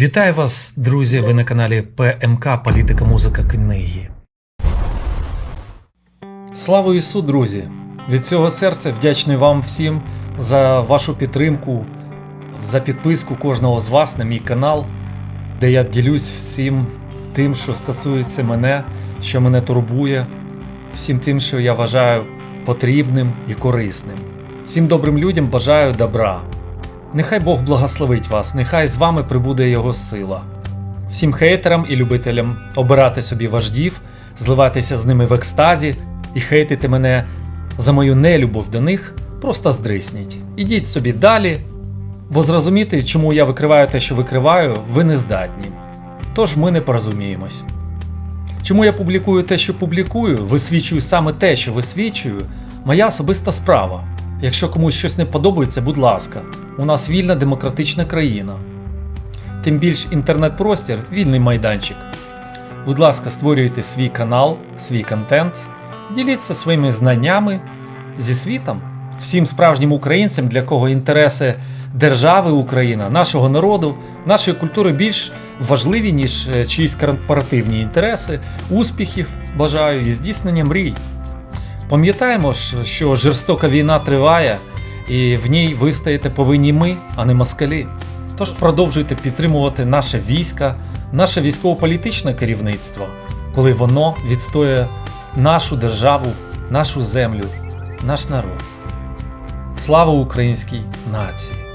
Вітаю вас, друзі! Ви на каналі ПМК Політика, музика, книги. Слава Ісу, друзі! Від цього серця вдячний вам всім за вашу підтримку, за підписку кожного з вас на мій канал, де я ділюсь всім тим, що стосується мене, що мене турбує, всім тим, що я вважаю потрібним і корисним. Всім добрим людям бажаю добра. Нехай Бог благословить вас, нехай з вами прибуде Його сила. Всім хейтерам і любителям обирати собі вождів, зливатися з ними в екстазі і хейтити мене за мою нелюбов до них, просто здрисніть. Ідіть собі далі, бо зрозуміти, чому я викриваю те, що викриваю, ви не здатні. Тож ми не порозуміємось. Чому я публікую те, що публікую, висвічую саме те, що висвічую, моя особиста справа. Якщо комусь щось не подобається, будь ласка, у нас вільна демократична країна. Тим більш інтернет-простір вільний майданчик. Будь ласка, створюйте свій канал, свій контент, діліться своїми знаннями зі світом, всім справжнім українцям, для кого інтереси держави Україна, нашого народу, нашої культури більш важливі, ніж е, чиїсь корпоративні інтереси, успіхів бажаю і здійснення мрій. Пам'ятаємо що жорстока війна триває, і в ній вистояти повинні ми, а не москалі. Тож продовжуйте підтримувати наше війська, наше військово-політичне керівництво, коли воно відстоює нашу державу, нашу землю, наш народ. Слава українській нації!